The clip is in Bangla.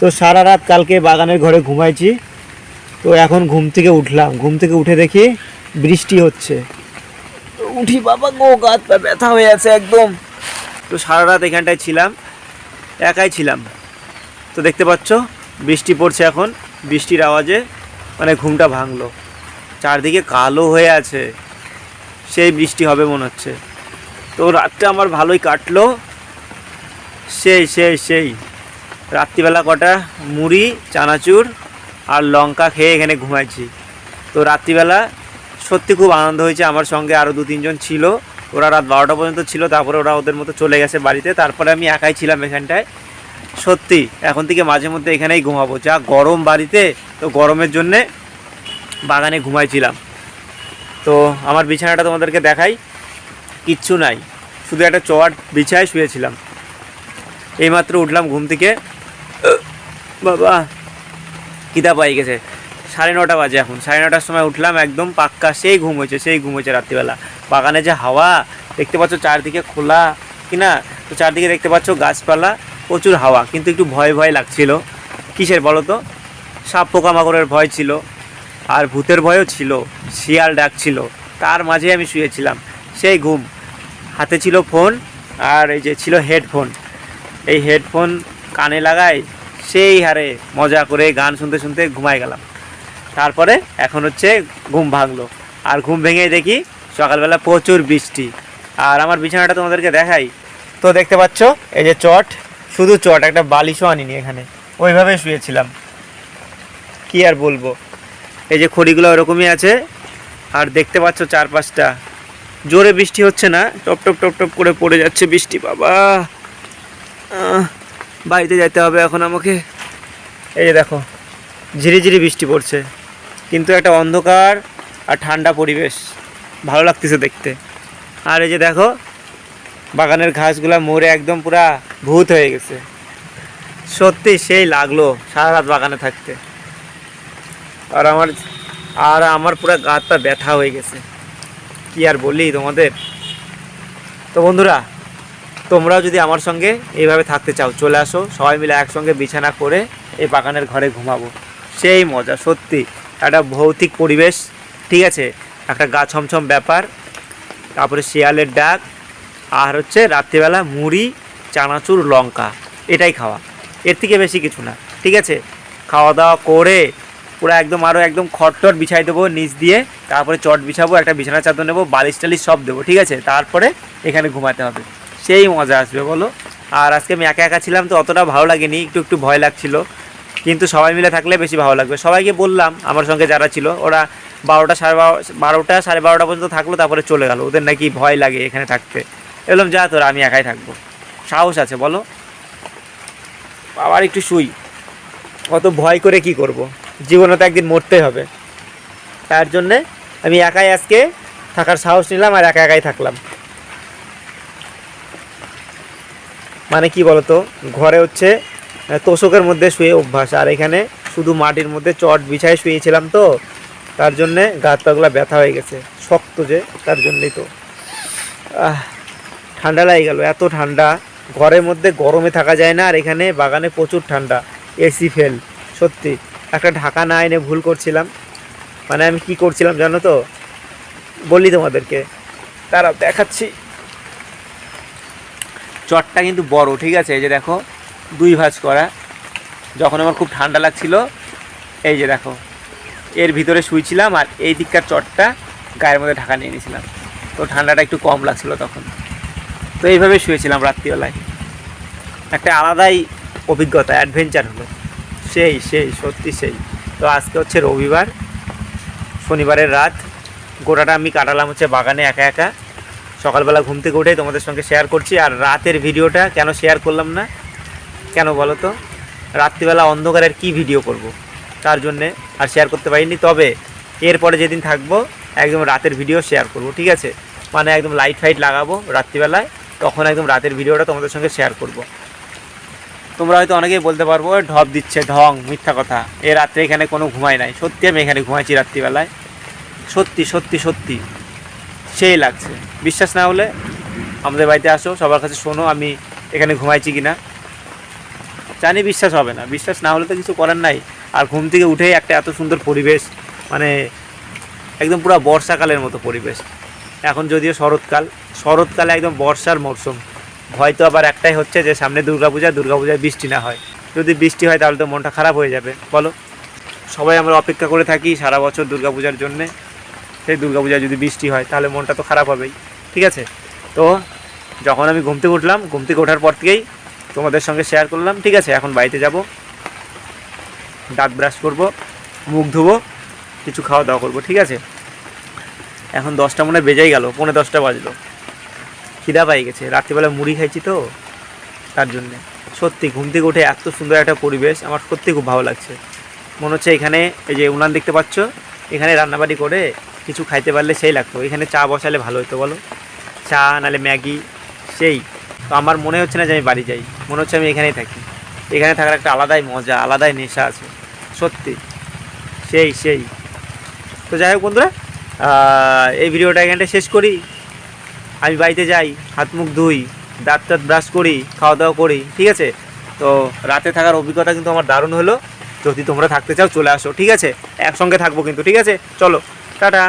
তো সারা রাত কালকে বাগানের ঘরে ঘুমাইছি। তো এখন ঘুম থেকে উঠলাম। ঘুম থেকে উঠে দেখি বৃষ্টি হচ্ছে। উঠি বাবা গো, গাত ব্যথা হয়ে আছে একদম। তো সারা রাত এখানটায় ছিলাম, একাই ছিলাম। তো দেখতে পাচ্ছ, বৃষ্টি পড়ছে এখন। বৃষ্টির আওয়াজে মানে ঘুমটা ভাঙলো। চারদিকে কালো হয়ে আছে। সেই বৃষ্টি হবে মনে হচ্ছে। তো রাতটা আমার ভালোই কাটলো। সেই সেই সেই। রাত্রিবেলা কটা? মুড়ি, চানাচুর আর লঙ্কা খেয়ে এখানে ঘুমাইছি। তো রাত্রিবেলা সত্যি খুব আনন্দ হয়েছে। আমার সঙ্গে আরও দু, তিনজন ছিল। ওরা রাত বারোটা পর্যন্ত ছিল। তারপরে ওরা ওদের মতো চলে গেছে বাড়িতে। তারপরে আমি একাই ছিলাম এখানটায়। সত্যি, এখন থেকে মাঝে মধ্যে এখানেই ঘুমাবো। যা গরম বাড়িতে, তো গরমের জন্যে বাগানে ঘুমাইছিলাম। তো আমার বিছানাটা তোমাদেরকে দেখাই। কিচ্ছু নাই। শুধু একটা চট বিছায় শুয়েছিলাম। এইমাত্র উঠলাম ঘুম থেকে। বাবা, খিদা পাই গেছে। সাড়ে নটা বাজে এখন। সাড়ে নটার সময় উঠলাম, একদম পাক্কা, সেই ঘুম হয়েছে, সেই ঘুম হয়েছে রাত্রিবেলা। বাগানে যে হাওয়া, দেখতে পাচ্ছ চারদিকে খোলা কি না তো চারদিকে দেখতে পাচ্ছ গাছপালা, প্রচুর হাওয়া, কিন্তু একটু ভয় ভয় লাগছিল। কিসের বলো তো? সাপ পোকামাকড়ের ভয় ছিল, আর ভূতের ভয়ও ছিল, শিয়াল ডাকছিল তার মাঝে আমি শুয়েছিলাম। সেই ঘুম, হাতে ছিল ফোন, আর এই যে ছিল হেডফোন। এই হেডফোন কানে লাগাই সেই হারে মজা করে গান শুনতে শুনতে ঘুমাই গেলাম। তারপরে এখন হচ্ছে ঘুম ভাঙলো। আর ঘুম ভেঙে দেখি সকালবেলা প্রচুর বৃষ্টি। আর আমার বিছানাটা তোমাদেরকে দেখাই। তো দেখতে পাচ্ছ, এই যে চট, শুধু চট, একটা বালিশও আনিনি এখানে। ওইভাবে শুয়েছিলাম। কি আর বলব? এই যে খড়িগুলো ওরকমই আছে। আর দেখতে পাচ্ছ চারপাশটা। জোরে বৃষ্টি হচ্ছে না। টপ টপ টপ টপ করে পড়ে যাচ্ছে বৃষ্টি, বাবা! বাড়িতে যেতে হবে এখন আমাকে। এই যে দেখো ঝিরিঝিরি বৃষ্টি পড়ছে, কিন্তু একটা অন্ধকার আর ঠান্ডা পরিবেশ, ভালো লাগতেছে দেখতে। আর এই যে দেখো, বাগানের ঘাসগুলা মরে একদম পুরা ভূত হয়ে গেছে। সত্যি সেই লাগল সারা রাত বাগানে থাকতে। আর আমার আর আমার পুরো গাতটা ব্যথা হয়ে গেছে। কি আর বলি তোমাদের? তো বন্ধুরা তোমরাও যদি আমার সঙ্গে এইভাবে থাকতে চাও, চলে আসো। সবাই মিলে একসঙ্গে বিছানা করে এই বাগানের ঘরে ঘুমাবো। সেই মজা, সত্যি। একটা ভৌতিক পরিবেশ, ঠিক আছে? একটা গা ছমছম ব্যাপার। তারপরে শিয়ালের ডাক, আর হচ্ছে রাত্রিবেলা মুড়ি, চানাচুর, লঙ্কা। এটাই খাওয়া। এর থেকে বেশি কিছু না, ঠিক আছে? খাওয়া দাওয়া করে পুরো একদম আরও একদম খটটট বিছাই দেবো নিচ দিয়ে। তারপরে চট বিছাবো, একটা বিছানা চাদর নেব বালিশ টালিশ সব দেবো, ঠিক আছে? তারপরে এখানে ঘুমাতে হবে। সেই মজা আসবে, বলো। আর আজকে আমি একা একা ছিলাম তো অতটা ভালো লাগেনি, একটু একটু ভয় লাগছিল। কিন্তু সবাই মিলে থাকলে বেশি ভালো লাগবে। সবাইকে বললাম, আমার সঙ্গে যারা ছিল, ওরা বারোটা সাড়ে বারো, বারোটা সাড়ে বারোটা পর্যন্ত থাকল, তারপরে চলে গেল। ওদের নাকি ভয় লাগে এখানে থাকতে। এলাম যা তোরা, আমি একাই থাকব। সাহস আছে, বলো। আবার একটু শুই। অত ভয় করে কি করব? জীবনে তো একদিন মরতে হবে। তার জন্যে আমি একাই আজকে থাকার সাহস নিলাম আর একা একাই থাকলাম। মানে কি বলতো, ঘরে হচ্ছে তোষকের মধ্যে শুয়ে অভ্যাস, আর এখানে শুধু মাটির মধ্যে চট বিছায় শুয়েছিলাম তো, তার জন্যে গাছ পাগুলা ব্যথা হয়ে গেছে, শক্ত যে, তার জন্যই তো। ঠান্ডা লাগে গেল, এত ঠান্ডা, ঘরের মধ্যে গরমে থাকা যায় না, আর এখানে বাগানে প্রচুর ঠান্ডা এসি ফেল সত্যি। একটা ঢাকা না এনে ভুল করছিলাম মানে আমি কি করছিলাম জানো তো? বলি তোমাদেরকে, তারা দেখাচ্ছি। চটটা কিন্তু বড়, ঠিক আছে? এই যে দেখো, দুই ভাঁজ করা। যখন আমার খুব ঠান্ডা লাগছিল, এই যে দেখো, এর ভিতরে শুয়েছিলাম আর এই দিককার চটটা গায়ের মধ্যে ঢাকা নিয়ে নিয়েছিলাম। তো ঠান্ডাটা একটু কম লাগছিল তখন। তো এইভাবে শুয়েছিলাম রাত্রিবেলায়। একটা আলাদাই অভিজ্ঞতা অ্যাডভেঞ্চার হলো। সেই সেই, সত্যি সেই। তো আজকে হচ্ছে রবিবার, শনিবারের রাত। গোটাটা আমি কাটালাম হচ্ছে বাগানে একা একা। সকালবেলা ঘুম থেকে উঠেই তোমাদের সঙ্গে শেয়ার করছি। আর রাতের ভিডিওটা কেন শেয়ার করলাম না? কেন বলো তো? রাত্রিবেলা অন্ধকারের কি ভিডিও করব? তার জন্যে আর শেয়ার করতে পারিনি। তবে এরপরে যেদিন থাকব, একদম রাতের ভিডিও শেয়ার করব, ঠিক আছে? মানে একদম লাইট ফাইট লাগাবো রাত্রিবেলায়, তখন একদম রাতের ভিডিওটা তোমাদের সঙ্গে শেয়ার করব। তোমরা হয়তো অনেকেই বলতে পারব ঢপ দিচ্ছে, ঢং, মিথ্যা কথা। এ রাত্রে এখানে কোনো ঘুমাই নাই। সত্যি আমি এখানে ঘুমাইছি রাত্রিবেলায়। সত্যি সত্যি সত্যি। সেই লাগছে। বিশ্বাস না হলে আমাদের বাড়িতে আসো, সবার কাছে শোনো আমি এখানে ঘুমাইছি কি না জানি বিশ্বাস হবে না, বিশ্বাস না হলে তো কিছু করার নাই। আর ঘুম থেকে উঠেই একটা এত সুন্দর পরিবেশ মানে একদম পুরো বর্ষাকালের মতো পরিবেশ। এখন যদিও শরৎকাল, শরৎকালে একদম বর্ষার মরশুম হয়তো আবার একটাই হচ্ছে যে সামনে দুর্গাপূজা, দুর্গাপূজায় বৃষ্টি না হয়। যদি বৃষ্টি হয় তাহলে তো মনটা খারাপ হয়ে যাবে, বলো। সবাই আমরা অপেক্ষা করে থাকি সারা বছর দুর্গাপূজার জন্যে। সেই দুর্গাপূজায় যদি বৃষ্টি হয়, তাহলে মনটা তো খারাপ হবেই। ঠিক আছে? তো যখন আমি ঘুম থেকে উঠলাম, ঘুম থেকে ওঠার পর থেকেই তোমাদের সঙ্গে শেয়ার করলাম। ঠিক আছে? এখন বাড়িতে যাব। দাঁত ব্রাশ করব, মুখ ধুবো, কিছু খাওয়া দাওয়া করব। ঠিক আছে? এখন দশটা মনে বেজেই গেল, পৌনে দশটা বাজলো। খিদা পাই গেছে। রাত্রিবেলা মুড়ি খাইছি তো, তার জন্যে। সত্যি, ঘুম থেকে উঠে এত সুন্দর একটা পরিবেশ, আমার সত্যি খুব ভালো লাগছে। মনে হচ্ছে এখানে এই যে উনান দেখতে পাচ্ছ, এখানে রান্নাবাড়ি করে কিছু খাইতে পারলে সেই লাগতো। এখানে চা বসালে ভালো হতো বলো? চা নালে ম্যাগি, সেই। তো আমার মনে হচ্ছে না যে আমি বাড়ি যাই। মনে হচ্ছে আমি এখানেই থাকি। এখানে থাকার একটা আলাদাই মজা, আলাদাই নেশা আছে। সত্যি। সেই সেই। তো যাই হোক বন্ধুরা এই ভিডিওটা এখানটা শেষ করি। আমি বাড়িতে যাই, হাত মুখ ধুই, দাঁত টাত ব্রাশ করি খাওয়া দাওয়া করি, ঠিক আছে? তো রাতে থাকার অভিজ্ঞতা কিন্তু আমার দারুণ হলো। যদি তোমরা থাকতে চাও, চলে আসো, ঠিক আছে? একসঙ্গে থাকব কিন্তু, ঠিক আছে? চলো। টাটা।